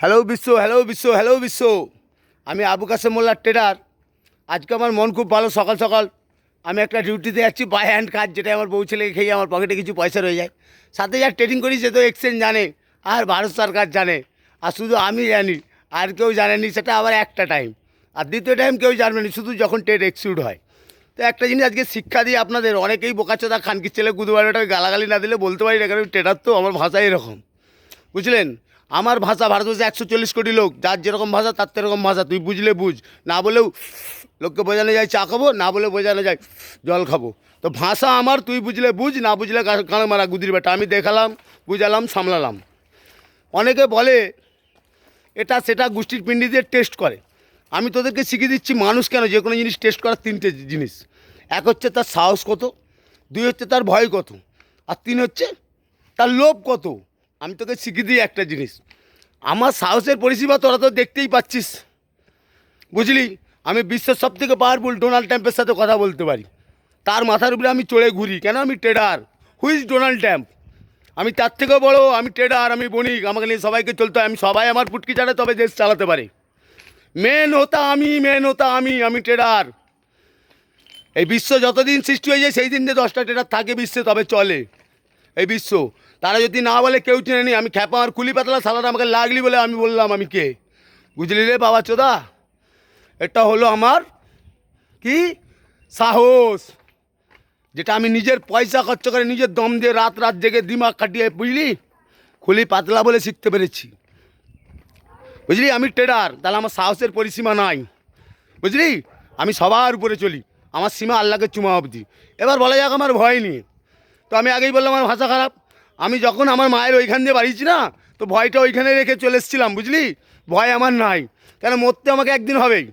Hello বিশ্ব hello বিশ্ব hello বিশ্ব। আমি আবু কাসেম মোল্লার ট্রেডার আজকে আমার মন খুব ভালো, সকাল সকাল। আমি একটা ডিউটিতে যাচ্ছি বাই হ্যান্ড কাজ যেটা আমার বউ ছেলেকে খেয়ে আমার পকেটে কিছু পয়সা রয়ে যায়। সাথে যা ট্রেডিং করি, সে তো এক্সচেঞ্জ জানে, আর ভারত সরকার জানে। আর শুধু আমি জানি, আর কেউ জানেনি, সেটা আবার একটা টাইম আর দ্বিতীয় টাইম কেউ জানবে না শুধু যখন ট্রেড এক্সিউড হয়। তো একটা জিনিস আজকে শিক্ষা দিয়ে আপনাদের, অনেকেই বোকাচোদা খানকির ছেলে গুদুবারোটা গালাগালি না দিলে বলতে পারি না কারণ ট্রেডার তো আমার ভাষা এরকম। বুঝলেন? আমার ভাষা ভারতবর্ষে একশো চল্লিশ কোটি লোক, যার যেরকম ভাষা তার সেরকম ভাষা। তুই বুঝলে বুঝ। না বলেও লোককে বোঝানো যায় চা খাব, না বলে বোঝানো যায় জল খাব। তো ভাষা আমার, তুই বুঝলে বুঝ, না বুঝলে কানে মারা গুদির বেটা। আমি দেখালাম, বুঝালাম, সামলালাম। অনেকে বলে, এটা সেটা গোষ্ঠীর পিণ্ডি দিয়ে টেস্ট করে। আমি তোদেরকে শিখিয়ে দিচ্ছি মানুষ কেন যে কোনো জিনিস টেস্ট করার তিনটে জিনিস। এক হচ্ছে তার সাহস কত, দুই হচ্ছে তার ভয় কত, আর তিন হচ্ছে তার লোভ কত। আমি তোকে শিখিয়ে দিই একটা জিনিস। আমার সাহসের পরিষেবা তোরা তো দেখতেই পাচ্ছিস। বুঝলি? আমি বিশ্বের সব থেকে পাওয়ারফুল ডোনাল্ড ট্যাম্পের সাথে কথা বলতে পারি। তার মাথার উপরে আমি চড়ে ঘুরি। কেন? আমি ট্রেডার হুইজ ডোনাল্ড ট্যাম্প আমি তার থেকেও বড়ো, আমি ট্রেডার আমি বণিক। আমাকে নিয়ে সবাইকে চলতে হয়। আমি সবাই আমার পুটকি ছাড়া তবে দেশ চালাতে পারে। মেন হতা আমি মেন হতা আমি আমি ট্রেডার এই বিশ্ব যতদিন সৃষ্টি হয়ে যায় সেই দিন যে দশটা ট্রেডার থাকে বিশ্বে, তবে চলে। এই বিশ্ব, তারা যদি না বলে কেউ চিনে নি আমি খ্যাপা আর কুলি পাতলা সালাদ আমাকে লাগলি বলে আমি বললাম আমি কে? বুঝলি রে বাবা চোদা? এটা হলো আমার কি? সাহস। যেটা আমি নিজের পয়সা খরচ করে নিজের দম দিয়ে রাত রাত জেগে দিমাগ কাটিয়ে বুঝলি? খুলি পাতলা বলে শিখতে পেরেছি। বুঝলি? আমি ট্রেডার, তাহলে আমার সাহসের পরিসীমা নাই। বুঝলি? আমি সবার উপরে চলি। আমার সীমা আল্লাহকে চুমা অবধি। এবার বলা যাক আমার ভয় নিয়ে। তো আমি আগেই বললাম আমার ভাষা খারাপ। আমি যখন আমার মায়ের ওইখান দিয়ে বাড়িয়েছি না, তো ভয়টা ওইখানে রেখে চলে এসেছিলাম, বুঝলি? ভয় আমার নাই। কেন, মরতে আমাকে একদিন হবেই।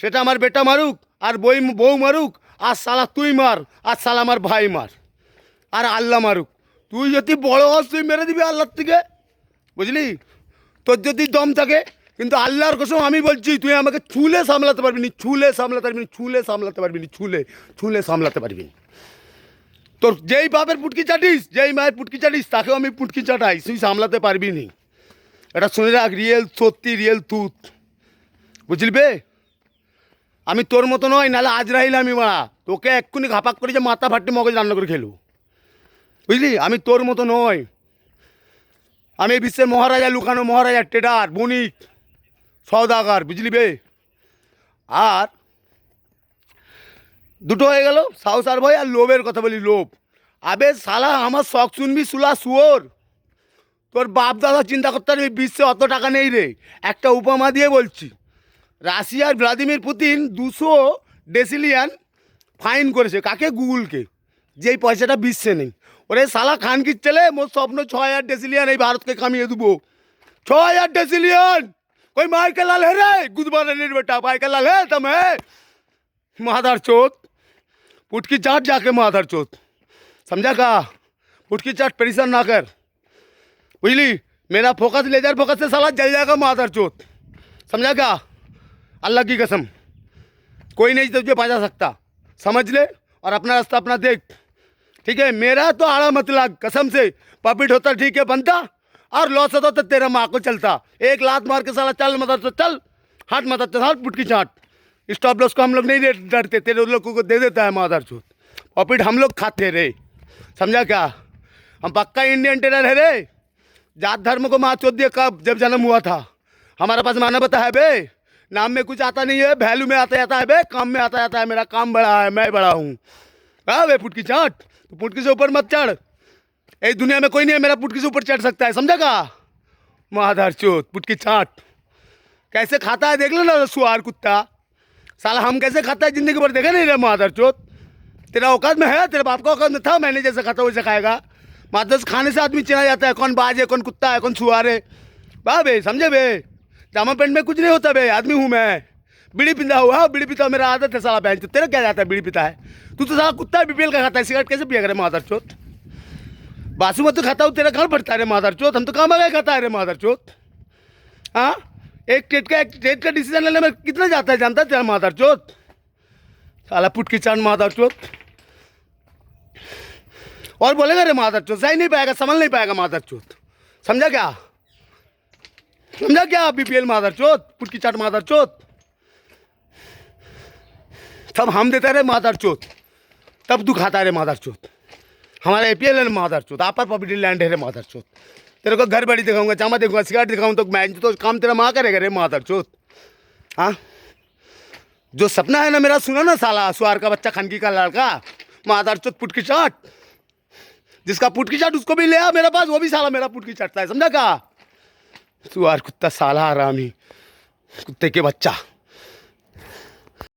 সেটা আমার বেটা মারুক, আর বই, বউ মারুক, আর সালা তুই মার, আর সালা আমার ভাই মার, আর আল্লাহ মারুক। তুই যদি বড় হস, তুই মেরে দিবি আল্লাহর থেকে, বুঝলি? তোর যদি দম থাকে, কিন্তু আল্লাহর কসম আমি বলছি, তুই আমাকে ছুলে সামলাতে পারবি নি, ছুলে সামলাতে পারবি নি, ছুলে সামলাতে পারবি নি, ছুলে ছুলে সামলাতে পারবি নি। তোর যেই বাপের পুটকি চাটিস, যেই মায়ের পুটকি চাটিস, তাকেও আমি পুটকি চাটাই, তুই সামলাতে পারবি নি। এটা শুনে রাখ, রিয়েল সত্যি, রিয়েল তুত বুঝলি বে? আমি তোর মতো নয়, নাহলে আজ রাহিল আমি মারা। তোকে এক্ষুনি ঘাপাক করে যে মাথা ফাটে মগজ রান্না করে খেলু বুঝলি? আমি তোর মতো নয়। আমি বিশ্বের মহারাজা, লুকানো মহারাজা ট্রেডার বণিক সৌদাগার বুঝলি বে? আর দুটো হয়ে গেল। সাউস আর ভয় আর লোভের কথা বলি, লোভ। আবে সালা আমার শখ শুনবি সুলা শুয়োর। তোর বাপ দাদা চিন্তা করতে পারবি, বিশ্বে অত টাকা নেই রে। একটা উপমা দিয়ে বলছি। রাশিয়ার ভ্লাদিমির পুতিন দুশো ডেসিলিয়ান ফাইন করেছে। কাকে? গুগলকে। যেই পয়সাটা বিশ্বে নেই। ওরে সালা খানকির ছেলে? মোর স্বপ্ন ছ হাজার ডেসিলিয়ান এই ভারতকে কামিয়ে দেবো। ছ হাজার ডেসিলিয়ান! কই মাইকেল লাল হে রে? গুদবার বেটা মাইকেল লাল হে, তুমি। মাদার চোখ पुटकी चाट जाके माधर चोत। समझा का? पुटकी चाट परेशान ना कर। बुझली, मेरा फोकस लेजर फोकस से साला जल जाएगा माधर चोत। समझा क्या अल्लाह की कसम। कोई नहीं तुझे बचा सकता। समझ ले और अपना रास्ता अपना देख। ठीक है? मेरा तो आड़ा मत लाग। कसम से। प्रॉफिट होता ठीक है, बनता। और लॉस होता तो तेरा माँ को चलता। एक लात मार के साला चल मदद तो चल। हाथ मदद तो हट पुटकी चाट। स्टॉप लॉस को हम लोग नहीं दे- डरते, तेरे लोगों को दे देता है माधर चोत प्रॉफिट हम लोग खाते रे। समझा क्या? हम पक्का इंडियन टेलर है रे। जात धर्म को माँ चोत दिया कब? जब जन्म हुआ था। हमारे पास मानवता है बे। नाम में कुछ आता नहीं है वैल्यू में आता जाता है बे, काम में आता जाता है। मेरा काम बड़ा है, मैं बड़ा हूँ। हाँ बे पुटकी चाट। तो पुटकी से ऊपर मत चढ़। इस दुनिया में कोई नहीं है, मेरा पुटकी से ऊपर चढ़ सकता है। समझा का माधर चोत पुटकी चाट। कैसे खाता है, देख लो ना सुहार कुत्ता। साला हम कैसे खाता है? ज़िंदगी भर देखा नहीं रे माधर चोत। तेरा औकात में है, तेरे बाप का औकात में था, मैंने जैसे खाता वैसे खाएगा। माधर खाने से आदमी चिना जाता है, कौन बाज है कौन कुत्ता है, कौन सुहार है वाह बे, समझे बे? जामा पेंट में कुछ नहीं होता बे, आदमी हूँ मैं। बीड़ी पिंदा हुआ, बीड़ी पीता मेरा आदत है साला बहन तेरा क्या जाता है, बीड़ी पीता है? तू तो साला कुत्ता है बीपीएल का खाता है, सिगरेट कैसे पिया करे माधर चोत? बासुमत तो खाता हूँ, तेरा घर पड़ता है रे माधर चोत। हम तो कहाँ मगा खाता है रे माधर चोत। हाँ? एक स्टेट का, एक स्टेट का डिसीज़न लेने में कितना जाता है, जानता है तेरा माधर चोत? साला पुट की चाँद माधर चोत। और बोलेगा रे माधर चोत, सही नहीं पाएगा समझ नहीं पाएगा माधर चोत। समझा क्या? समझा क्या बीपीएल मादर चोत पुटकी चाट मादर चोत? तब हम देते रहे मादर चोत। तब दुखाता खाता रे मादर चोत। हमारा एपीएल है मादर चोत, आपा प्रॉपर्टी लैंड है रे मादर चोत। तेरे को घर बड़ी दिखाऊँगा, चामा दिखाऊँगा सिगरेट दिखाऊँगा तो मैं तो काम तेरा माँ करेगा रे मादर चोत हाँ? जो सपना है ना मेरा, सुनो ना साला सुहार का बच्चा, खनकी का लड़का मादर चोत पुटकी चाट। जिसका पुटकी चाट उसको भी ले आ, मेरे पास, वो भी साला मेरा पुटकी चाटता है, समझा का सुहार कुत्ता, साला आरामी कुत्ते के बच्चा।